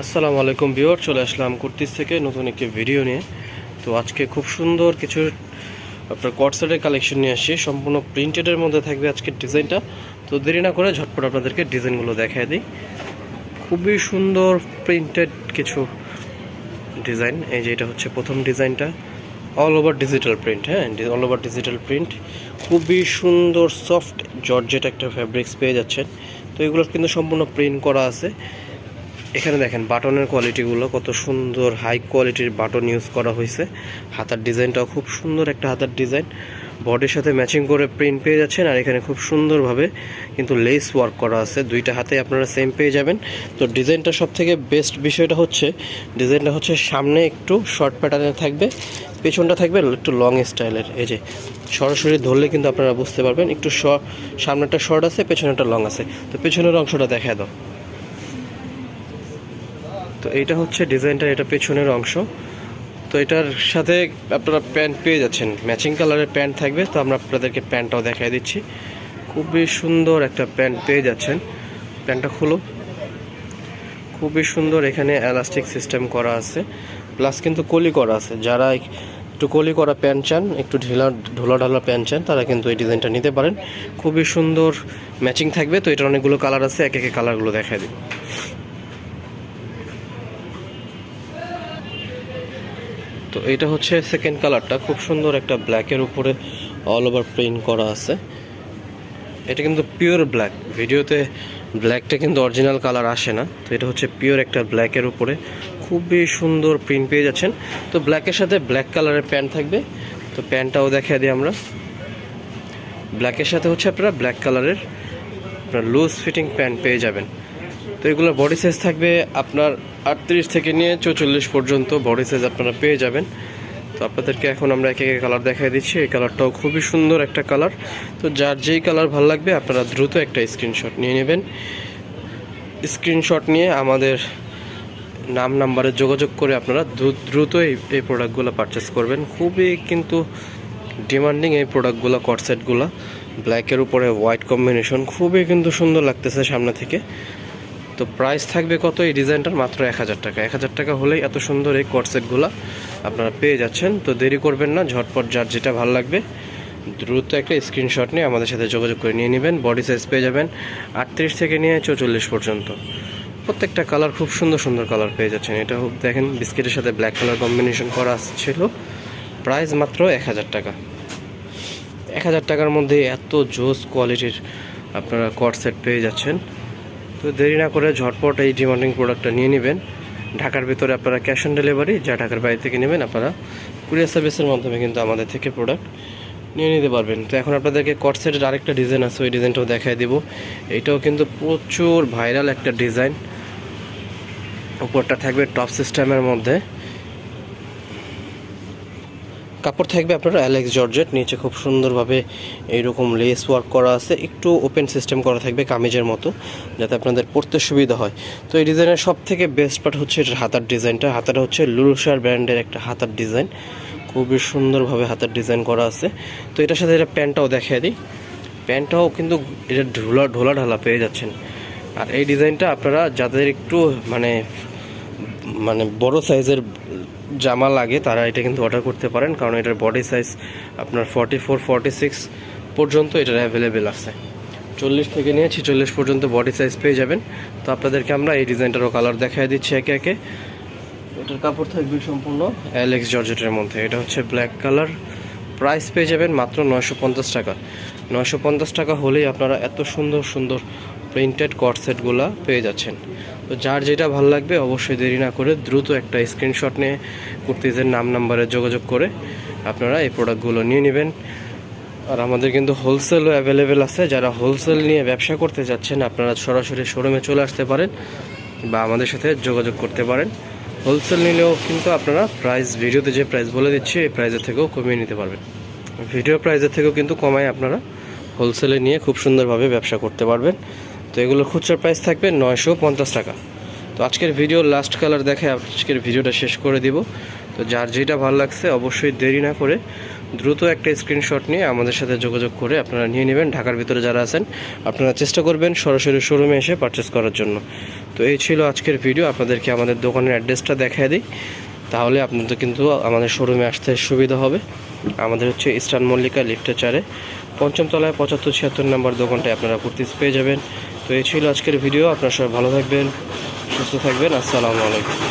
আসসালামু আলাইকুম বিওর চলে আসলাম কুর্তিস থেকে নতুন একটি ভিডিও নিয়ে। তো আজকে খুব সুন্দর কিছু আপনার কটসেটের কালেকশন নিয়ে আসছি। সম্পূর্ণ প্রিন্টেডের মধ্যে থাকবে আজকের ডিজাইনটা। তো দেরি না করে ঝটপট আপনাদেরকে ডিজাইনগুলো দেখায় দিই। খুবই সুন্দর প্রিন্টেড কিছু ডিজাইন। এই যে এটা হচ্ছে প্রথম ডিজাইনটা। অল ওভার ডিজিটাল প্রিন্ট হ্যাঁ? অল ওভার ডিজিটাল প্রিন্ট খুবই সুন্দর সফট জর্জেট একটা ফ্যাব্রিক্স পেয়ে যাচ্ছেন। তো এগুলোর কিন্তু সম্পূর্ণ প্রিন্ট করা আছে। এখানে দেখেন বাটনের কোয়ালিটিগুলো কত সুন্দর, হাই কোয়ালিটির বাটন ইউজ করা হয়েছে। হাতার ডিজাইনটাও খুব সুন্দর একটা হাতার ডিজাইন। বডির সাথে ম্যাচিং করে প্রিন্ট পেয়ে যাচ্ছেন আর এখানে খুব সুন্দরভাবে কিন্তু লেস ওয়ার্ক করা আছে। দুইটা হাতে আপনারা সেম পেয়ে যাবেন। তো ডিজাইনটা সব থেকে বেস্ট বিষয়টা হচ্ছে, ডিজাইনটা হচ্ছে সামনে একটু শর্ট প্যাটার্নে থাকবে, পেছনটা থাকবে একটু লং স্টাইলের এই যে, সরাসরি ধরলে কিন্তু আপনারা বুঝতে পারবেন, একটু সামনেটা শর্ট আছে পেছনেটা লং আছে। তো পেছনের অংশটা দেখা দাও। তো এইটা হচ্ছে ডিজাইনটা এটা পেছনের অংশ। তো এটার সাথে আপনারা প্যান্ট পেয়ে যাচ্ছেন। ম্যাচিং কালারের প্যান্ট থাকবে, তো আমরা আপনাদেরকে প্যান্টটাও দেখাই দিচ্ছি। খুবই সুন্দর একটা প্যান্ট পেয়ে যাচ্ছেন। প্যান্টটা খুলো। খুবই সুন্দর এখানে এলাস্টিক সিস্টেম করা আছে। প্লাস কিন্তু কলি করা আছে। যারা একটু কলি করা প্যান্ট চান, একটু ঢিলা, ঢোলা ঢালা প্যান্ট চান, তারা কিন্তু এই ডিজাইনটা নিতে পারেন। খুবই সুন্দর ম্যাচিং থাকবে। তো এটার অনেকগুলো কালার আছে এক একে কালারগুলো দেখাই দিই। তো এটা হচ্ছে সেকেন্ড কালারটা খুব সুন্দর একটা ব্ল্যাকের উপরে অল ওভার প্রিন্ট করা আছে। এটা কিন্তু পিওর ব্ল্যাক ভিডিওতে ব্ল্যাকটা কিন্তু অরিজিনাল কালার আসে না। তো এটা হচ্ছে পিওর একটা ব্ল্যাকের উপরে। খুবই সুন্দর প্রিন্ট পেয়ে যাচ্ছেন। তো ব্ল্যাকের সাথে ব্ল্যাক কালারের প্যান্ট থাকবে। তো প্যান্টটাও দেখা দিই আমরা। ব্ল্যাকের সাথে হচ্ছে আপনারা ব্ল্যাক কালারের আপনার লুজ ফিটিং প্যান্ট পেয়ে যাবেন। তো এগুলো বডি সাইজ থাকবে আপনার আটত্রিশ থেকে নিয়ে চৌচল্লিশ পর্যন্ত বডি সাইজ আপনারা পেয়ে যাবেন। তো আপনাদেরকে এখন আমরা এক এক কালার দেখাই দিচ্ছি। এই কালারটাও খুবই সুন্দর একটা কালার তো যার যেই কালার ভালো লাগবে, আপনারা দ্রুত একটা স্ক্রিনশট নিয়ে নেবেন। স্ক্রিনশট নিয়ে আমাদের নাম নাম্বারে যোগাযোগ করে আপনারা দ্রুত এই এই প্রোডাক্টগুলো পারচেস করবেন। খুবই কিন্তু ডিমান্ডিং এই প্রোডাক্টগুলো কটসেটগুলো ব্ল্যাকের উপরে হোয়াইট কম্বিনেশন খুবই কিন্তু সুন্দর লাগতেছে সামনে থেকে। তো প্রাইস থাকবে কত? এই ডিজাইনটার মাত্র এক হাজার টাকা। এক হাজার টাকা হলেই এত সুন্দর এই কটসেটগুলো আপনারা পেয়ে যাচ্ছেন। তো দেরি করবেন না, ঝটপট যার যেটা ভালো লাগবে দ্রুত একটা স্ক্রিনশট নিয়ে আমাদের সাথে যোগাযোগ করে নিয়ে নেবেন। বডি সাইজ পেয়ে যাবেন আটত্রিশ থেকে নিয়ে চৌচল্লিশ পর্যন্ত। প্রত্যেকটা কালার খুব সুন্দর সুন্দর কালার পেয়ে যাচ্ছেন। এটা দেখেন বিস্কিটের সাথে ব্ল্যাক কালার কম্বিনেশন করা ছিল। প্রাইস মাত্র এক হাজার টাকা। এক হাজার টাকার মধ্যে এত জোস কোয়ালিটির আপনারা কট সেট পেয়ে যাচ্ছেন। তো দেরি না করে ঝটপট এই ডিমান্ডিং প্রোডাক্টটা নিয়ে নেবেন। ঢাকার ভিতরে আপনারা ক্যাশ অন ডেলিভারি যা ঢাকার বাইরে থেকে নেবেন, আপনারা কুরিয়ার সার্ভিসের মাধ্যমে কিন্তু আমাদের থেকে প্রোডাক্ট নিয়ে নিতে পারবেন। তো এখন আপনাদেরকে কটসেটের আরেকটা ডিজাইন আছে, ওই ডিজাইনটাও দেখাই দেবো। এইটাও কিন্তু প্রচুর ভাইরাল একটা ডিজাইন উপরটা থাকবে টপ সিস্টেমের মধ্যে। কাপড় থাকবে আপনার অ্যালেক্স জর্জেট নিচে খুব সুন্দরভাবে এইরকম লেস ওয়ার্ক করা আছে। একটু ওপেন সিস্টেম করা থাকবে কামিজের মতো, যাতে আপনাদের পড়তে সুবিধা হয়। তো এই ডিজাইনের সব থেকে বেস্ট পার্ট হচ্ছে এটার হাতার ডিজাইনটা হাতাটা হচ্ছে লুরুসার ব্র্যান্ডের একটা হাতার ডিজাইন খুবই সুন্দরভাবে হাতার ডিজাইন করা আছে। তো এটার সাথে এটা প্যান্টটাও দেখিয়ে দিই। প্যান্টটাও কিন্তু এটা ঢোলা ঢোলা ঢালা পেয়ে যাচ্ছেন। আর এই ডিজাইনটা আপনারা যাদের একটু মানে মানে বড় সাইজের জামা লাগে, তারা এটা কিন্তু অর্ডার করতে পারেন, কারণ এটার বডি সাইজ আপনার ফর্টি ফোর ফর্টি সিক্স পর্যন্ত এটার অ্যাভেলেবেল আছে। চল্লিশ থেকে নিয়ে ছিচল্লিশ পর্যন্ত বডি সাইজ পেয়ে যাবেন। তো আপনাদেরকে আমরা এই ডিজাইনটারও কালার দেখাই দিচ্ছি একে একে। এটার কাপড় থাকবে সম্পূর্ণ অ্যালেক্স জর্জেটের মধ্যে। এটা হচ্ছে ব্ল্যাক কালার প্রাইস পেয়ে যাবেন মাত্র নয়শো পঞ্চাশ টাকা। নয়শো পঞ্চাশ টাকা হলেই আপনারা এত সুন্দর সুন্দর প্রিন্টেড কট সেটগুলো পেয়ে যাচ্ছেন। তো যার যেটা ভালো লাগবে অবশ্যই দেরি না করে দ্রুত একটা স্ক্রিনশট নিয়ে কুর্তিজের নাম নাম্বারে যোগাযোগ করে আপনারা এই প্রোডাক্টগুলো নিয়ে নেবেন। আর আমাদের কিন্তু হোলসেলও অ্যাভেলেবেল আছে। যারা হোলসেল নিয়ে ব্যবসা করতে যাচ্ছেন, আপনারা সরাসরি শোরুমে চলে আসতে পারেন বা আমাদের সাথে যোগাযোগ করতে পারেন। হোলসেল নিলেও কিন্তু আপনারা প্রাইস ভিডিওতে যে প্রাইস বলে দিচ্ছি, এই প্রাইসের থেকেও কমিয়ে নিতে পারবেন। ভিডিও প্রাইসের থেকেও কিন্তু কমায় আপনারা হোলসেলে নিয়ে খুব সুন্দরভাবে ব্যবসা করতে পারবেন। তো এগুলোর খুচরা প্রাইস থাকবে নয়শো পঞ্চাশ টাকা। তো আজকের ভিডিও লাস্ট কালার দেখে আজকের ভিডিওটা শেষ করে দিব। তো যার যেটা ভালো লাগছে অবশ্যই দেরি না করে দ্রুত একটা স্ক্রিনশট নিয়ে আমাদের সাথে যোগাযোগ করে আপনারা নিয়ে নেবেন। ঢাকার ভিতরে যারা আছেন, আপনারা চেষ্টা করবেন সরাসরি শোরুমে এসে পারচেস করার জন্য। তো এই ছিল আজকের ভিডিও আপনাদেরকে আমাদের দোকানের অ্যাড্রেসটা দেখা দিই। তাহলে আপনাদের কিন্তু আমাদের শোরুমে আসতে সুবিধা হবে। আমাদের হচ্ছে ইস্টার্ন মল্লিকা লিফটে চারে পঞ্চমতলায় পঁচাত্তর ছিয়াত্তর নম্বর দোকানটায় আপনারা কুর্তিস পেয়ে যাবেন। তো এই ছিল আজকের ভিডিও আপনারা সবাই ভালো থাকবেন সুস্থ থাকবেন। আসসালামু আলাইকুম।